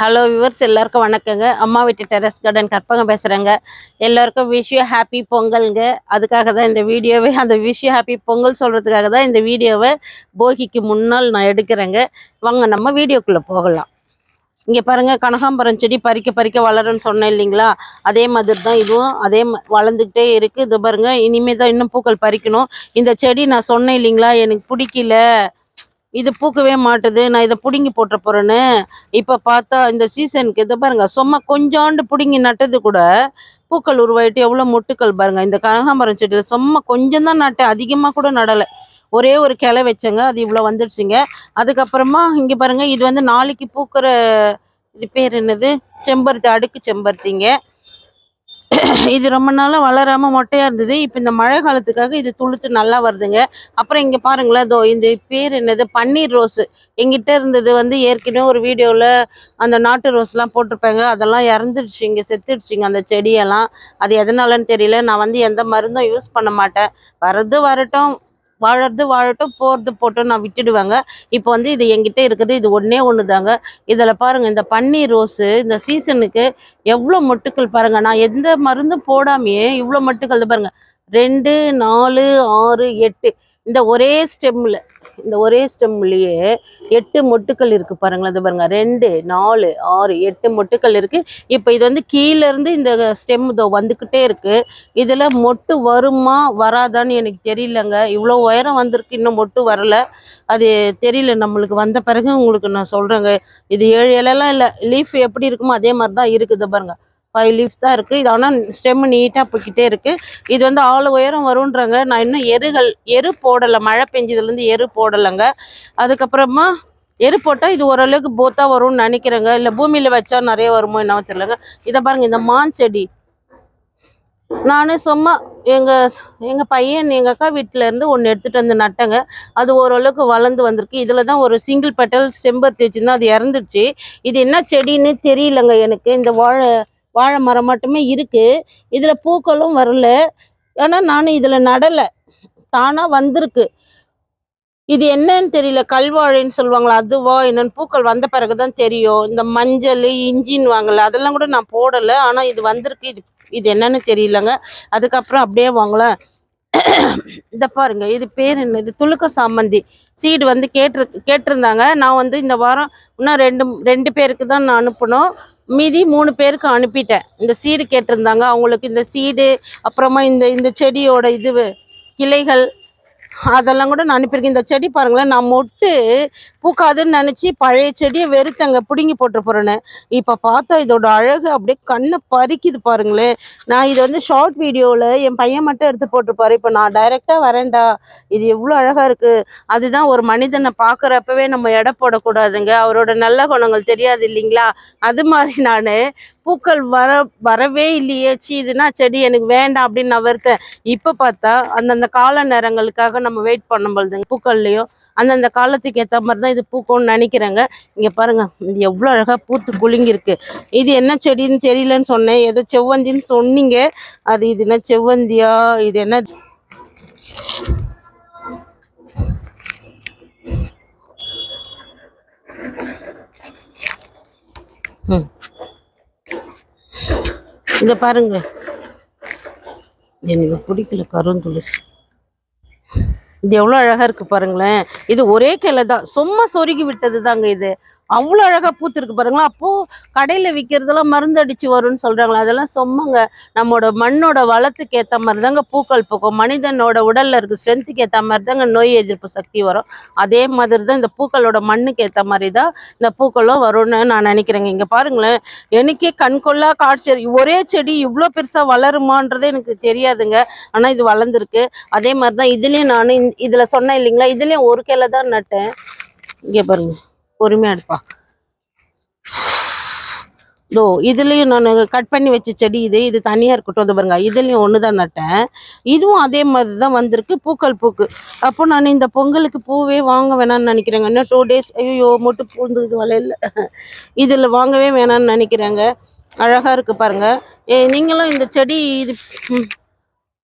Hello viewers எல்லாருக்கும் வணக்கங்க. அம்மா வீட்டு டெரஸ் கார்டன் கற்பகம் பேசுகிறேங்க எல்லாருக்கும் விஷ் ஹாப்பி பொங்கல்ங்க. அதுக்காக தான் இந்த வீடியோவே அந்த விஷ் ஹாப்பி பொங்கல் சொல்கிறதுக்காக தான் இந்த வீடியோவை போகிக்கு முன்னால் நான் எடுக்கிறேங்க. வாங்க நம்ம வீடியோக்குள்ளே போகலாம். இங்கே பாருங்கள் கனகாம்பரம் செடி பறிக்க பறிக்க வளரும்னு சொன்னேன் இல்லைங்களா? அதே மாதிரி தான் இதுவும் அதே வளர்ந்துக்கிட்டே இருக்குது இது பாருங்கள் இனிமேல் தான் இன்னும் பூக்கள் பறிக்கணும். இந்த செடி நான் சொன்னேன் இல்லைங்களா எனக்கு பிடிக்கல. இது பூக்கவே மாட்டுது நான் இதை பிடுங்கி போட்ட போறேன்னு இப்போ பார்த்தா இந்த சீசனுக்கு இதை பாருங்க சும்மா கொஞ்சோண்டு பிடுங்கி நட்டது கூட பூக்கள் உருவாயிட்டு எவ்வளோ மொட்டுக்கள் பாருங்க. இந்த கனகாம்பரம் செடியில் சும்மா கொஞ்சம் தான் நட்டேன் அதிகமாக கூட நடலை. ஒரே ஒரு கிளை வச்சேங்க அது இவ்வளோ வந்துடுச்சுங்க அதுக்கப்புறமா இங்கே பாருங்க இது வந்து நாளைக்கு பூக்கிற இது பேர் என்னது? செம்பருத்தி அடுக்கு செம்பருத்திங்க. இது ரொம்ப நாளாக வளராமல் மொட்டையாக இருந்தது. இப்போ இந்த மழை காலத்துக்காக இது துளுத்து நல்லா வருதுங்க. அப்புறம் இங்கே பாருங்களேன் இதோ இந்த பேர் என்னது? பன்னீர் ரோஸு. எங்கிட்ட இருந்தது வந்து ஏற்கனவே ஒரு வீடியோவில் அந்த நாட்டு ரோஸ்லாம் போட்டிருப்பாங்க. அதெல்லாம் இறந்துடுச்சு இங்கே செத்துடுச்சுங்க அந்த செடியெல்லாம். அது எதனாலன்னு தெரியல. நான் வந்து எந்த மருந்தும் யூஸ் பண்ண மாட்டேன். வரது வரட்டும். வாழறது வாழட்டும் போகிறது போட்டும் நான் விட்டுடுவேங்க. இப்போ வந்து இது என்கிட்ட இருக்குது இது ஒன்றே ஒன்று தாங்க இதில் பாருங்கள் இந்த பன்னீர் ரோஸு இந்த சீசனுக்கு எவ்வளோ மொட்டுக்கள் பாருங்கள் நான் எந்த மருந்தும் போடாமையே இவ்வளோ மொட்டுக்கள் பாருங்கள் ரெண்டு நாலு ஆறு எட்டு. இந்த ஒரே ஸ்டெம்மில் இந்த ஒரே ஸ்டெம்லேயே எட்டு மொட்டுக்கள் இருக்குது பாருங்களேன். இது பாருங்கள் ரெண்டு நாலு ஆறு எட்டு மொட்டுக்கள் இருக்குது இப்போ இது வந்து கீழேருந்து இந்த ஸ்டெம் இதோ வந்துக்கிட்டே இருக்குது இதில் மொட்டு வருமா வராதான்னு எனக்கு தெரியலங்க. இவ்வளோ உயரம் வந்திருக்கு இன்னும் மொட்டு வரல. அது தெரியல நம்மளுக்கு வந்த பிறகு உங்களுக்கு நான் சொல்கிறேங்க இது ஏழு இலையெல்லாம் இல்லை லீஃப் எப்படி இருக்குமோ அதே மாதிரி தான் இருக்குது பாருங்கள் ஃபைவ் லீஃப் தான் இருக்குது இது ஆனால் ஸ்டெம் நீட்டாக போய்கிட்டே இருக்குது இது வந்து ஆள் உயரம் வரும்ன்றாங்க. நான் இன்னும் எருகள் எரு போடலை. மழை பெஞ்சதுலேருந்து எரு போடலைங்க. அதுக்கப்புறமா எரு போட்டால் இது ஓரளவுக்கு போத்தாக வரும்னு நினைக்கிறேங்க. இல்லை பூமியில் வச்சா நிறைய வருமோ என்னவோ தெரியலங்க. இதை பாருங்கள் இந்த மான் செடி. நான் சும்மா எங்கள் எங்கள் பையன் எங்கள் அக்கா வீட்டிலேருந்து ஒன்று எடுத்துகிட்டு வந்து நட்டேங்க. அது ஓரளவுக்கு வளர்ந்து வந்திருக்கு. இதில் தான் ஒரு சிங்கிள் பெட்டல் செம்பருத்தி வச்சுருந்தா அது இறந்துடுச்சு. இது என்ன செடின்னு தெரியலங்க எனக்கு. இந்த வாழை வாழை மரம் மட்டுமே இருக்குது இதில் பூக்களும் வரல. ஏன்னா நான் இதில் நடலை. தானாக வந்திருக்கு. இது என்னன்னு தெரியல. கல்வாழைன்னு சொல்லுவாங்களா? அதுவா என்னன்னு? பூக்கள் வந்த பிறகு தான் தெரியும். இந்த மஞ்சள் இஞ்சின்னு வாங்கல. அதெல்லாம் கூட நான் போடலை. ஆனால் இது வந்திருக்கு. இது இது என்னன்னு தெரியலங்க. அதுக்கப்புறம் அப்படியே வாங்கலாம் இதை பாருங்க. இது பேர் என்ன? இது துளுக்க சாமந்தி. சீடு வந்து கேட்டு கேட்டிருந்தாங்க. நான் வந்து இந்த வாரம் இன்னும் ரெண்டு ரெண்டு பேருக்கு தான் நான் அனுப்பணும். மீதி மூணு பேருக்கு அனுப்பிட்டேன். இந்த சீடு கேட்டிருந்தாங்க. அவங்களுக்கு இந்த சீடு அப்புறமா இந்த இந்த செடியோட இது கிளைகள் அதெல்லாம் கூட நான் அனுப்பியிருக்கேன். இந்த செடி பாருங்களேன் நான் மொட்டு பூக்காதுன்னு நினச்சி பழைய செடியை வெறுத்தங்க பிடுங்கி போட்டு போகிறேன்னு இப்போ பார்த்தா இதோட அழகு அப்படியே கண்ணை பறிக்குது பாருங்களேன். நான் இது வந்து ஷார்ட் வீடியோவில் என் பையன் மட்டும் எடுத்து போட்டிருப்பாரு. இப்போ நான் டைரெக்டாக வரேன்டா. இது எவ்வளோ அழகாக இருக்குது அதுதான் ஒரு மனிதனை பார்க்குறப்பவே நம்ம எடை போடக்கூடாதுங்க. அவரோட நல்ல குணங்கள் தெரியாது இல்லைங்களா? அது மாதிரி நான் பூக்கள் வர வரவே இல்லையே. சீ இதுனா செடி எனக்கு வேண்டாம் அப்படின்னு நான் வருத்தேன் இப்போ பார்த்தா அந்தந்த கால நேரங்களுக்காக நம்ம வெயிட் பண்ணும்பொழுதுங்க பூக்கள்லையோ அந்தந்த காலத்துக்கு ஏற்ற மாதிரி தான் இது பூக்கும்னு நினைக்கிறேங்க. இங்கே பாருங்க இது எவ்வளோ அழகாக பூத்து குலுங்கியிருக்கு. இது என்ன செடின்னு தெரியலன்னு சொன்னேன் ஏதோ செவ்வந்தின்னு சொன்னீங்க. அது இது என்ன செவ்வந்தியா இது என்ன இதை பாருங்க. எனக்கு பிடிக்கல கருந்துளசி இது எவ்வளோ அழகாக இருக்குது பாருங்களேன். இது ஒரே கிளை தான். சும்மா சொருகி விட்டது தாங்க இது. அவ்வளோ அழகாக பூத்திருக்கு பாருங்களேன் அப்போது கடையில் விற்கிறதெல்லாம் மருந்து அடித்து வரும்னு சொல்கிறாங்களா அதெல்லாம் சொம்மங்க. நம்மளோட மண்ணோட வளத்துக்கு ஏற்ற மாதிரி தாங்க பூக்கள் பூக்கும். மனிதனோட உடலில் இருக்க ஸ்ட்ரென்த்துக்கு ஏற்ற மாதிரி தாங்க நோய் எதிர்ப்பு சக்தி வரும். அதே மாதிரி தான் இந்த பூக்களோட மண்ணுக்கு ஏற்ற மாதிரி தான் இந்த பூக்களும் வரும்னு நான் நினைக்கிறேங்க. இங்கே பாருங்களேன் எனக்கே கண்கொள்ளா காட்சி ஒரே செடி இவ்வளோ பெருசாக வளருமான்றதே எனக்கு தெரியாதுங்க. ஆனால் இது வளர்ந்துருக்கு. அதே மாதிரி தான் இதுலேயும் நான் இதில் சொன்னேன் இல்லைங்களா இதுலேயும் ஒரு கிளை தான் நட்டேன். இங்கே பாருங்க. பொறுமையாக எடுப்பா. இதோ இதுலேயும் நான் கட் பண்ணி வச்ச செடி இது இது தனியாக இருக்கட்டும் அது பாருங்க. இதுலேயும் ஒன்று தான் நட்டேன். இதுவும் அதே மாதிரி தான் வந்திருக்கு. பூக்கள் பூக்கு. அப்போ நான் இந்த பொங்கலுக்கு பூவே வாங்க வேணாம்னு நினைக்கிறேங்க. இன்னும் டூ டேஸ் ஐயோ மொட்டு பூந்தது வலையில இதில் வாங்கவே வேணாம்னு நினைக்கிறேங்க. அழகாக இருக்குது பாருங்க. ஏ நீங்களும் இந்த செடி இது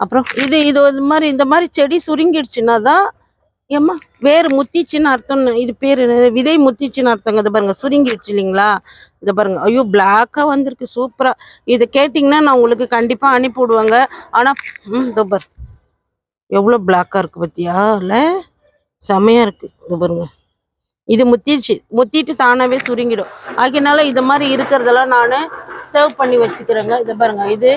அப்புறம் இது இது இது மாதிரி இந்த மாதிரி செடி சுருங்கிடுச்சுன்னா தான் ஏம்மா? வேறு முத்திச்சுன்னு அர்த்தம் இது பேர் என்ன விதை முத்திச்சுன்னு அர்த்தங்க. இதை பாருங்க சுருங்கிடுச்சு இல்லைங்களா இதை பாருங்க ஐயோ பிளாக்காக வந்திருக்கு சூப்பராக இதை கேட்டிங்கன்னா நான் உங்களுக்கு கண்டிப்பாக அனுப்பி விடுவாங்க. ஆனால் ம் இதோ பாரு. எவ்வளோ பிளாக்காக இருக்குது பற்றியா இல்லை செமையாக இருக்குது இது பாருங்க. இது முத்திடுச்சு முத்திட்டு தானாகவே சுருங்கிடும். ஆகினால இது மாதிரி இருக்கிறதெல்லாம் நான் சேவ் பண்ணி வச்சுக்கிறேங்க. இதை பாருங்க இது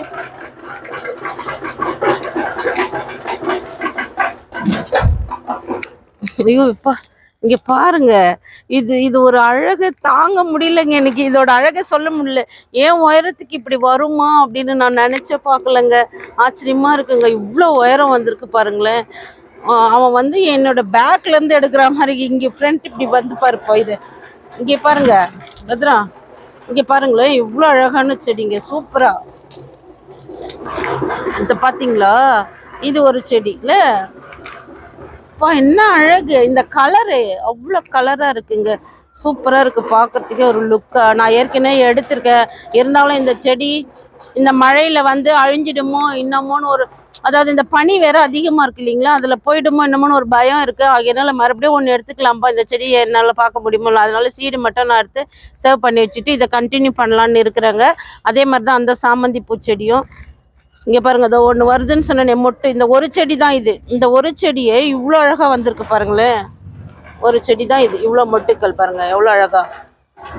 ஐயோ இப்பா. இங்க பாருங்க. இது இது ஒரு அழகு தாங்க முடியலங்க எனக்கு. இதோட அழகை சொல்ல முடியல. ஏன் உயரத்துக்கு இப்படி வருமா அப்படின்னு நான் நினைச்சே பார்க்கலங்க. ஆச்சரியமா இருக்குங்க. இவ்வளோ உயரம் வந்திருக்கு பாருங்களேன். அவன் வந்து என்னோட பேக்ல இருந்து எடுக்கிற மாதிரி இங்க ஃப்ரண்ட் இப்படி வந்து பாருப்பா இது. இங்க பாருங்க. பத்ரா இங்க பாருங்களேன். இவ்வளோ அழகான செடிங்க. சூப்பரா இத பாத்தீங்களா? இது ஒரு செடி இல்ல அப்பா என்ன அழகு. இந்த கலரு அவ்வளோ கலராக இருக்குங்க சூப்பராக இருக்குது பார்க்கறதுக்கே ஒரு லுக்காக நான் ஏற்கனவே எடுத்திருக்கேன். இருந்தாலும் இந்த செடி இந்த மழையில் வந்து அழிஞ்சிடுமோ இன்னமோன்னு ஒரு அதாவது இந்த பனி வேற அதிகமாக இருக்கு இல்லைங்களா? அதில் போயிடுமோ என்னமோன்னு ஒரு பயம் இருக்குது என்னால் மறுபடியும் ஒன்று எடுத்துக்கலாம்ப்பா. இந்த செடியை என்னால் பார்க்க முடியுமோ அதனால சீடு மட்டும் நான் எடுத்து சேவ் பண்ணி வச்சுட்டு இதை கண்டினியூ பண்ணலான்னு இருக்கிறேங்க. அதே மாதிரி தான் அந்த சாமந்தி பூச்செடியும் இங்கே பாருங்க இதோ ஒன்று வருதுன்னு சொன்னேனே மொட்டு. இந்த ஒரு செடி தான் இது. இந்த ஒரு செடியே இவ்வளோ அழகாக வந்திருக்கு பாருங்களேன். ஒரு செடி தான் இது. இவ்வளோ மொட்டுக்கள் பாருங்கள் எவ்வளோ அழகாக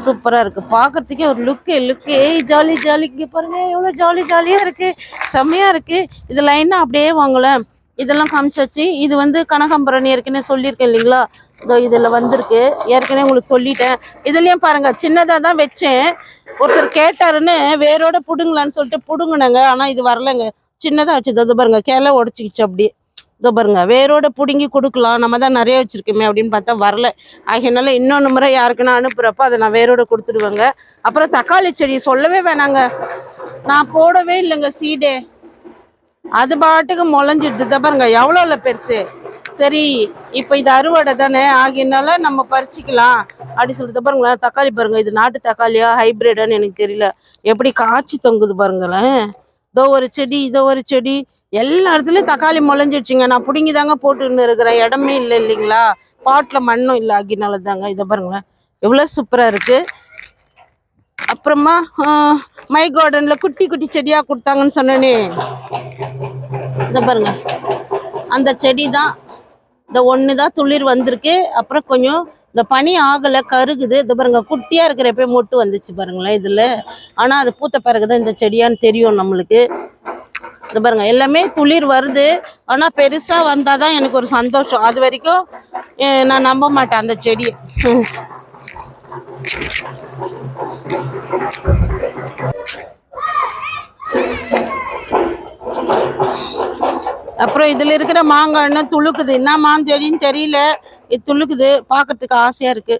சூப்பராக இருக்குது பார்க்கறதுக்கே ஒரு லுக்கு லுக்கு. ஏய் ஜாலி ஜாலி. இங்கே பாருங்க எவ்வளோ ஜாலி ஜாலியாக இருக்குது செம்மையாக இருக்குது இது லைனாக அப்படியே வாங்கலை இதெல்லாம் காமிச்சாச்சு. இது வந்து கனகாம்பரணி ஏற்கனவே சொல்லியிருக்கேன் இல்லைங்களா? இதோ இதில் வந்திருக்கு. ஏற்கனவே உங்களுக்கு சொல்லிட்டேன். இதுலேயும் பாருங்க சின்னதாக தான் வச்சேன். ஒருத்தர் கேட்டாருன்னு வேரோட புடுங்கலான்னு சொல்லிட்டு புடுங்கினாங்க. ஆனால் இது வரலைங்க. சின்னதாக வச்சு இதோ பாருங்க கிளை உடச்சிக்கிச்சு அப்படி. இதோ பாருங்க வேரோட பிடுங்கி கொடுக்கலாம். நம்ம தான் நிறைய வச்சிருக்கோமே அப்படின்னு பார்த்தா வரல. ஆகையினால இன்னொன்று முறை யாருக்குன்னா அனுப்புறப்ப அதை நான் வேரோட கொடுத்துடுவேங்க. அப்புறம் தக்காளி செடி சொல்லவே வேணாங்க. நான் போடவே இல்லைங்க சீடே அது பாட்டுக்கு முளைஞ்சிடுது. பாருங்க எவ்வளோல பெருசு? சரி இப்போ இது அறுவடை தானே ஆகியனால நம்ம பறிச்சிக்கலாம். அப்படி சொல்லிட்டு பாருங்களேன் தக்காளி பாருங்க இது நாட்டு தக்காளியா ஹைபிரிடான்னு எனக்கு தெரியல. எப்படி காய்ச்சி தொங்குது பாருங்களேன். இதோ ஒரு செடி இதோ ஒரு செடி. எல்லா இடத்துலயும் தக்காளி முளைஞ்சிடுச்சுங்க. நான் பிடுங்கி தாங்க போட்டுன்னு இருக்கிறேன். இடமே இல்லை இல்லைங்களா? பாட்டில் மண்ணும் இல்லை ஆகினால தாங்க. இதை பாருங்களேன். எவ்வளோ சூப்பராக இருக்கு. அப்புறமா மை கார்டனில் குட்டி குட்டி செடியாக கொடுத்தாங்கன்னு சொன்னேனே. இதை பாருங்க. அந்த செடி தான் இந்த ஒன்று தான் துளிர் வந்திருக்கு. அப்புறம் கொஞ்சம் இந்த பனி ஆகலை கருகுது. இது பாருங்க குட்டியாக இருக்கிறப்ப மொட்டு வந்துச்சு பாருங்களேன் இதில். ஆனால் அது பூத்த பிறகுதான் இந்த செடியான்னு தெரியும் நம்மளுக்கு. இது பாருங்க எல்லாமே துளிர் வருது. ஆனால் பெருசாக வந்தால் தான் எனக்கு ஒரு சந்தோஷம். அது வரைக்கும் நான் நம்ப மாட்டேன் அந்த செடியை அப்புறம் இதுல இருக்கிற மாங்காய் இன்னும் துளுக்குது? என்ன மாஞ்செடின்னு தெரியல. இது துளுக்குது. பாக்குறதுக்கு ஆசையா இருக்கு.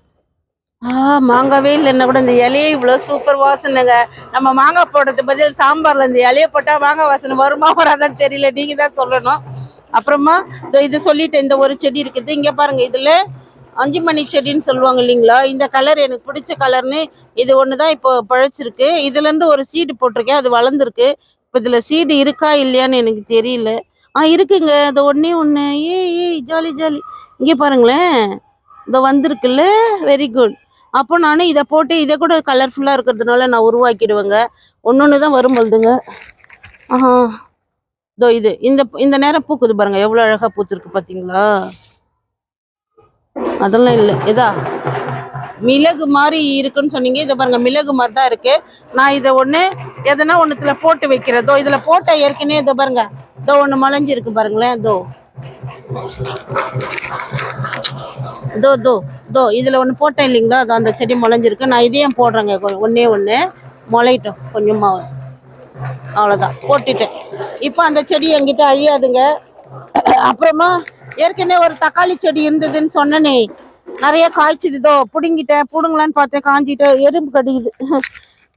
ஆ மாங்காவே இல்லைன்னா கூட இந்த இலையே இவ்வளோ சூப்பர் வாசனைங்க. நம்ம மாங்காய் போடுறது பதில் சாம்பார்ல இந்த இலையை போட்டா மாங்காய் வாசனை வருமா வராதான்னு தெரியல. நீங்க தான் சொல்லணும். அப்புறமா இந்த இது சொல்லிட்டு இந்த ஒரு செடி இருக்குது. இங்க பாருங்க இதுல அஞ்சு மணி செடின்னு சொல்லுவாங்க இல்லைங்களா? இந்த கலர் எனக்கு பிடிச்ச கலர்னு இது ஒன்று தான் இப்போ பழச்சிருக்கு. இதுலேருந்து ஒரு சீடு போட்டிருக்கேன். அது வளர்ந்துருக்கு. இப்போ இதில் சீடு இருக்கா இல்லையான்னு எனக்கு தெரியல. ஆ இருக்குங்க. அது ஒன்றே ஒன்று ஏ ஏய் ஜாலி ஜாலி. இங்கே பாருங்களேன். இதோ வந்திருக்குல்ல. வெரி குட் அப்போ நான் இதை போட்டு இதை கூட கலர்ஃபுல்லாக இருக்கிறதுனால நான் உருவாக்கிடுவேங்க. ஒன்று ஒன்று தான் வரும்பொழுதுங்க ஆஹா. இதோ இது. இந்த இந்த நேரம் பூக்குது பாருங்க. எவ்வளோ அழகாக பூத்துருக்கு பார்த்தீங்களா? அதெல்லாம் இல்லை. இதா? மிளகு மாதிரி இருக்குன்னு சொன்னீங்க. இதை பாருங்க மிளகு மாதிரி தான் இருக்கு. நான் இதை ஒன்று எதனா ஒன்றுத்துல போட்டு வைக்கிறேன். இதில் போட்ட ஏற்கனவே இதை பாருங்க. இதோ ஒன்று மலைஞ்சிருக்கு பாருங்களேன் இதோ. இதோ இதோ இதோ இதில் ஒன்று போட்டேன் இல்லைங்களா? அதோ அந்த செடி முளைஞ்சிருக்கு. நான் இதையும் போடுறேங்க கொ- ஒன்று முளையட்டும் கொஞ்சமாக அவ்வளோதான் போட்டுட்டேன். இப்போ அந்த செடி என்கிட்ட அழியாதுங்க. அப்புறமா ஏற்கனவே ஒரு தக்காளி செடி இருந்ததுன்னு சொன்னனே. நிறைய காய்ச்சிது. இதோ பிடுங்கிட்டேன். பிடுங்கலான்னு பார்த்தேன். காஞ்சிட்டேன் எறும்பு கடிக்குது.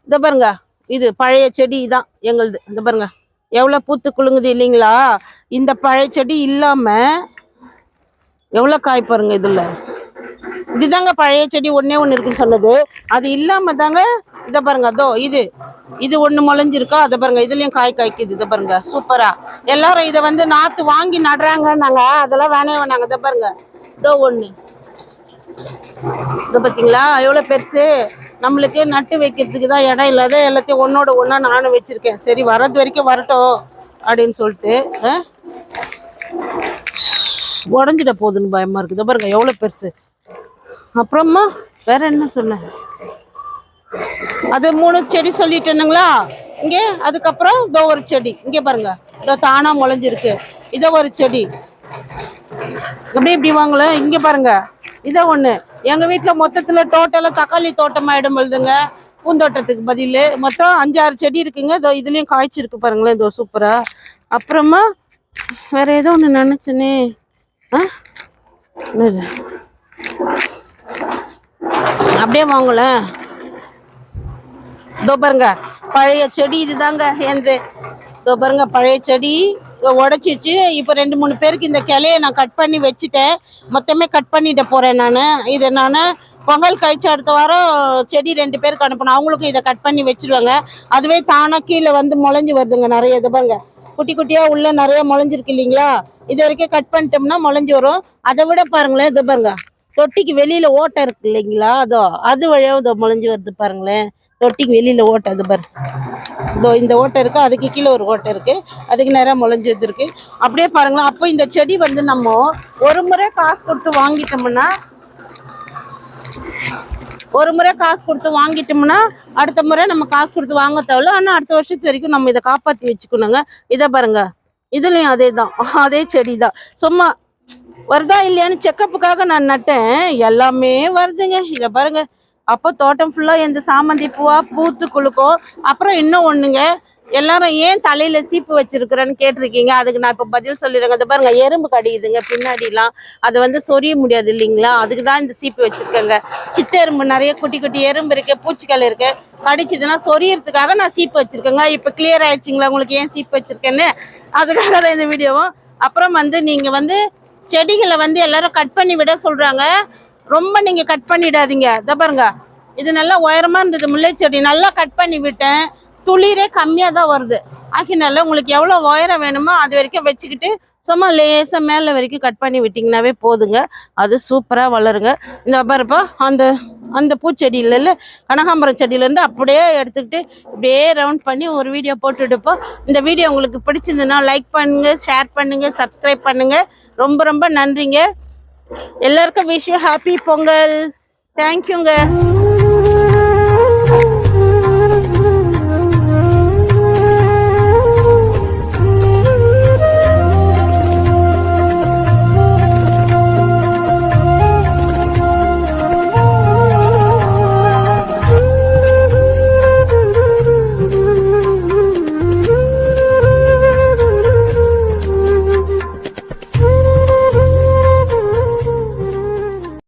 இதை பாருங்க. இது பழைய செடி தான் எங்களுது. இந்த பாருங்க. எவ்வளோ பூத்து குலுங்குது இல்லைங்களா? இந்த பழைய செடி இல்லாமல் எவ்வளோ காய் பாருங்க இதில். இதுதாங்க பழைய செடி ஒன்றே ஒன்று இருக்குன்னு சொன்னது. அது இல்லாமல் தாங்க இதை பாருங்க அதோ இது. இது ஒன்று முளைஞ்சிருக்கா அதை பாருங்க இதுலேயும் காய் காய்க்குது இதை பாருங்க சூப்பரா. எல்லாரும் இதை வந்து நாற்று வாங்கி நடுறாங்கன்னாங்க அதெல்லாம் வேணவே வேணாங்க இதை பாருங்க இதோ ஒன்று இதை பார்த்தீங்களா எவ்வளோ பெருசு. நம்மளுக்கு நட்டு வைக்கிறதுக்கு தான் இடம் இல்லாத எல்லாத்தையும் ஒன்னோட ஒன்றா நானும் வச்சுருக்கேன். சரி வர்றது வரைக்கும் வரட்டும் அப்படின்னு சொல்லிட்டு ஆ? உடஞ்சிட போகுதுன்னு பயமாக இருக்குது. பாருங்க எவ்வளோ பெருசு. அப்புறமா வேற என்ன சொன்னேன் அது மூணு செடி சொல்லிட்டேனுங்களா இங்கே அதுக்கப்புறம் இதோ ஒரு செடி. இங்கே பாருங்க இதோ தானாக முளைஞ்சிருக்கு. இதோ ஒரு செடி. அப்படியே இப்படி வாங்கல? இங்க பாருங்க. இதை ஒண்ணு. எங்க வீட்டில் மொத்தத்துல டோட்டலா தக்காளி தோட்டம் ஆயிடும் பொழுதுங்க. பூந்தோட்டத்துக்கு பதில். மொத்தம் அஞ்சாறு செடி இருக்குங்க. இதோ இதுலயும் காய்ச்சிருக்கு பாருங்களேன். இதோ சூப்பரா அப்புறமா வேற ஏதோ ஒண்ணு நினைச்சனே. ஆ? அப்படியே வாங்கலேன் இதோ பாருங்க. பழைய செடி இதுதாங்க. எந்த இதோ பாருங்க பழைய செடி. உடச்சிச்சு. இப்போ ரெண்டு மூணு பேருக்கு இந்த கிளைய நான் கட் பண்ணி வச்சுட்டேன். மொத்தமே கட் பண்ணிட்டு போகிறேன் நான். இதை நான் பொங்கல் கழிச்சு அடுத்த வாரம் செடி ரெண்டு பேருக்கு அனுப்பணும். அவங்களுக்கும் இதை கட் பண்ணி வச்சிருவாங்க. அதுவே தானாக கீழே வந்து முளைஞ்சி வருதுங்க நிறைய இதுபாங்க குட்டி குட்டியாக உள்ளே நிறைய முளைஞ்சிருக்கு இல்லைங்களா? இது வரைக்கும் கட் பண்ணிட்டோம்னா முளைஞ்சு வரும். அதை விட பாருங்களேன் இது பாருங்க. தொட்டிக்கு வெளியில் ஓட்டை இருக்கு இல்லைங்களா? அதோ அது வழியா இதோ முளைஞ்சி வருது பாருங்களேன். தொட்டிக்கு வெளியில் ஓட்டை அது பாரு. இதோ இந்த ஓட்டை இருக்குது அதுக்கு கீழே ஒரு ஓட்டை இருக்குது அதுக்கு நேராக முளைஞ்சது இருக்குது அப்படியே பாருங்களேன் அப்போ இந்த செடி வந்து நம்ம ஒரு முறை காசு கொடுத்து வாங்கிட்டோம்னா ஒரு முறை காசு கொடுத்து வாங்கிட்டோம்னா அடுத்த முறை நம்ம காசு கொடுத்து வாங்க தேவையில்ல. ஆனால் அடுத்த வருஷத்து வரைக்கும் நம்ம இதை காப்பாற்றி வச்சுக்கணுங்க. இதை பாருங்க இதுலேயும் அதே தான் அதே செடி தான். சும்மா வருதா இல்லையான்னு செக்கப்புக்காக நான் நட்டேன் எல்லாமே வருதுங்க. இதை பாருங்கள் அப்போ தோட்டம் ஃபுல்லாக எந்த சாமந்தி பூவாக பூத்து குலுக்கும் அப்புறம் இன்னும் ஒன்றுங்க எல்லாரும் ஏன் தலையில சீப்பு வச்சிருக்கிறேன்னு கேட்டிருக்கீங்க? அதுக்கு நான் இப்போ பதில் சொல்லிடுறேங்க. அது பாருங்க எறும்பு கடிக்குதுங்க பின்னாடிலாம் அதை வந்து சொரிய முடியாது இல்லைங்களா? அதுக்கு தான் இந்த சீப்பு வச்சிருக்கேங்க. சித்த எறும்பு நிறைய குட்டி குட்டி எறும்பு இருக்கு பூச்சிக்கல் இருக்கு. கடிச்சதுன்னா சொரியறதுக்காக நான் சீப்பு வச்சிருக்கேங்க. இப்போ கிளியர் ஆயிடுச்சுங்களா உங்களுக்கு ஏன் சீப்பு வச்சிருக்கேன்னு? அதுக்காக தான் இந்த வீடியோவும். அப்புறம் வந்து நீங்கள் வந்து செடிகளை வந்து எல்லாரும் கட் பண்ணி விட சொல்கிறாங்க ரொம்ப நீங்கள் கட் பண்ணிடாதீங்க. இதை பாருங்க. இது நல்லா உயரமாக இருந்தது முல்லை செடி நல்லா கட் பண்ணி விட்டேன். துளிரே கம்மியாக தான் வருது. ஆகினால உங்களுக்கு எவ்வளோ உயரம் வேணுமோ அது வரைக்கும் வச்சுக்கிட்டு சும்மா லேசாக மேலே வரைக்கும் கட் பண்ணி விட்டிங்கனாவே போதுங்க. அது சூப்பராக வளருங்க. இந்த பாருப்பா அந்த அந்த பூச்செடியில கனகாம்பரம் செடியிலேருந்து அப்படியே எடுத்துக்கிட்டு இப்படியே ரவுண்ட் பண்ணி ஒரு வீடியோ போட்டுடுப்போம் இந்த வீடியோ உங்களுக்கு பிடிச்சிருந்ததுன்னா லைக் பண்ணுங்கள் ஷேர் பண்ணுங்கள் சப்ஸ்கிரைப் பண்ணுங்கள் ரொம்ப ரொம்ப நன்றிங்க. எல்லாருக்கும் விஷ் யூ ஹாப்பி பொங்கல். தேங்க்யூங்க